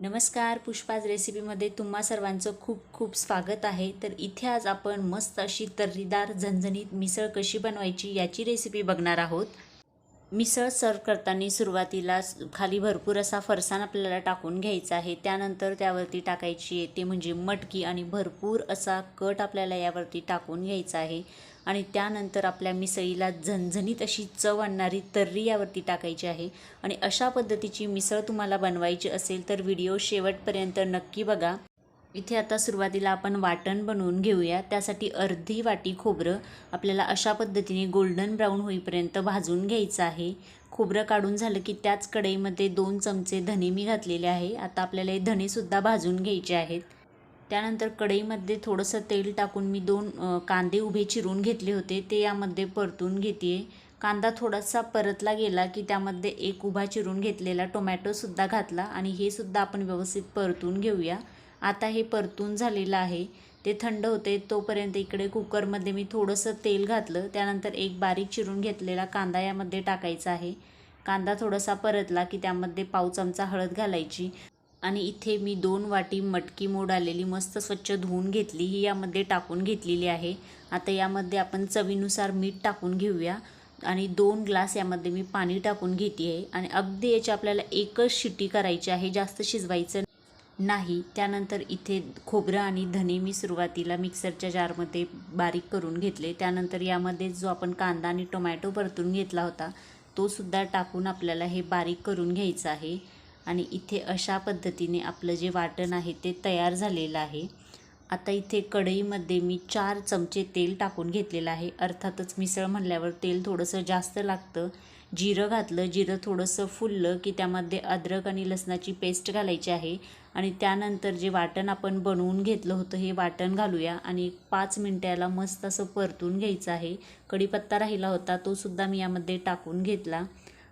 नमस्कार पुष्पाज रेसिपीमध्ये तुम्हा सर्वांचं खूप खूप स्वागत आहे. तर इथे आज आपण मस्त अशी तर्रीदार झणझणीत मिसळ कशी बनवायची याची रेसिपी बघणार आहोत. मिसळ सर्व करताना सुरुवातीला खाली भरपूर असा फरसाण आपल्याला टाकून घ्यायचा आहे. त्यानंतर त्यावरती टाकायची आहे ते म्हणजे मटकी आणि भरपूर असा कट आपल्याला यावरती टाकून घ्यायचा आहे. आणि त्यानंतर आपल्या मिसळीला झणझणीत अशी चव आणणारी तर्री यावरती टाकायची आहे. आणि अशा पद्धतीची मिसळ तुम्हाला बनवायची असेल तर व्हिडिओ शेवटपर्यंत नक्की बघा. इथे आता सुरुवातीला आपण वाटण बनवून घेऊया. त्यासाठी अर्धी वाटी खोबरं आपल्याला अशा पद्धतीने गोल्डन ब्राऊन होईपर्यंत भाजून घ्यायचं आहे. खोबरं काढून झालं की त्याच कढईमध्ये दोन चमचे धने मी घातलेले आहे. आता आपल्याला हे धनेसुद्धा भाजून घ्यायचे आहेत. त्यानंतर कढईमध्ये थोडंसं तेल टाकून मी दोन कांदे उभे चिरून घेतले होते. ते यामध्ये परतून घेते कांदा थोडासा परतला गेला की त्यामध्ये एक उभा चिरून घेतलेला टोमॅटोसुद्धा घातला आणि हे सुद्धा आपण व्यवस्थित परतून घेऊया. आता हे परतून झालेलं आहे. ते थंड होते तोपर्यंत इकडे कुकरमध्ये मी थोडंसं तेल घातलं. त्यानंतर एक बारीक चिरून घेतलेला कांदा यामध्ये टाकायचा आहे. कांदा थोडासा परतला की त्यामध्ये पाव चमचा हळद घालायची. आणि इथे मी दोन वाटी मटकी मोड आलेली मस्त स्वच्छ धुवून घेतली. ही यामध्ये टाकून घेतलेली आहे. आता यामध्ये आपण चवीनुसार मीठ टाकून घेऊया. आणि दोन ग्लास यामध्ये मी पाणी टाकून घेते आहे आणि अगदी याची आपल्याला एकच शिटी करायची आहे जास्त शिजवायचं नाही. त्यानंतर इथे खोबरं आणि धने मी सुरुवातीला मिक्सरच्या जारमध्ये बारीक करून घेतले. त्यानंतर यामध्ये जो आपण कांदा आणि टोमॅटो परतून घेतला होता तो सुद्धा टाकून आपल्याला हे बारीक करून घ्यायचं आहे. आणि इथे अशा पद्धतीने आपलं जे वाटण आहे ते तयार झालेलं आहे. आता इथे कढईमध्ये मी चार चमचे तेल टाकून घेतलेलं आहे. अर्थातच मिसळ म्हणल्यावर तेल थोडंसं जास्त लागतं. जिरं घातलं जिरं थोडंसं फुललं की त्यामध्ये अद्रक आणि लसणाची पेस्ट घालायची आहे. आणि त्यानंतर जे वाटण आपण बनवून घेतलं होतं हे वाटण घालूया आणि एक पाच मिनटाला मस्त असं परतून घ्यायचं आहे. कढीपत्ता राहिला होता तो सुद्धा मी यामध्ये टाकून घेतला.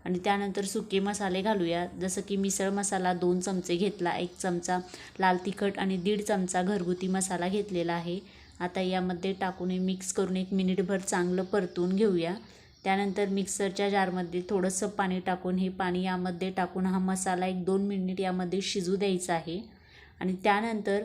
आणि त्यानंतर सुके मसाले घालूया. जसं की मिसळ मसाला दोन चमचे घेतला एक चमचा लाल तिखट आणि दीड चमचा घरगुती मसाला घेतलेला आहे. आता यामध्ये टाकून हे मिक्स करून एक मिनिटभर चांगलं परतून घेऊया. त्यानंतर मिक्सरच्या जारमध्ये थोडंसं पाणी टाकून हे पाणी यामध्ये टाकून हा मसाला एक दोन मिनिट यामध्ये शिजू द्यायचा आहे. आणि त्यानंतर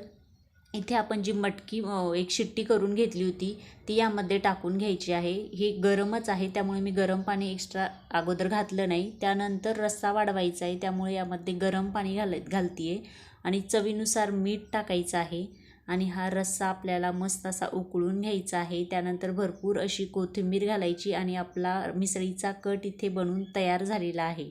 इथे आपण जी मटकी एक शिट्टी करून घेतली होती ती यामध्ये टाकून घ्यायची आहे. हे गरमच आहे त्यामुळे मी गरम पाणी एक्स्ट्रा अगोदर घातलं नाही. त्यानंतर रस्सा वाढवायचा आहे त्यामुळे यामध्ये गरम पाणी घाल घालते आहे आणि चवीनुसार मीठ टाकायचं आहे. आणि हा रस्सा आपल्याला मस्त असा उकळून घ्यायचा आहे. त्यानंतर भरपूर अशी कोथिंबीर घालायची आणि आपला मिसळीचा कट इथे बनून तयार झालेला आहे.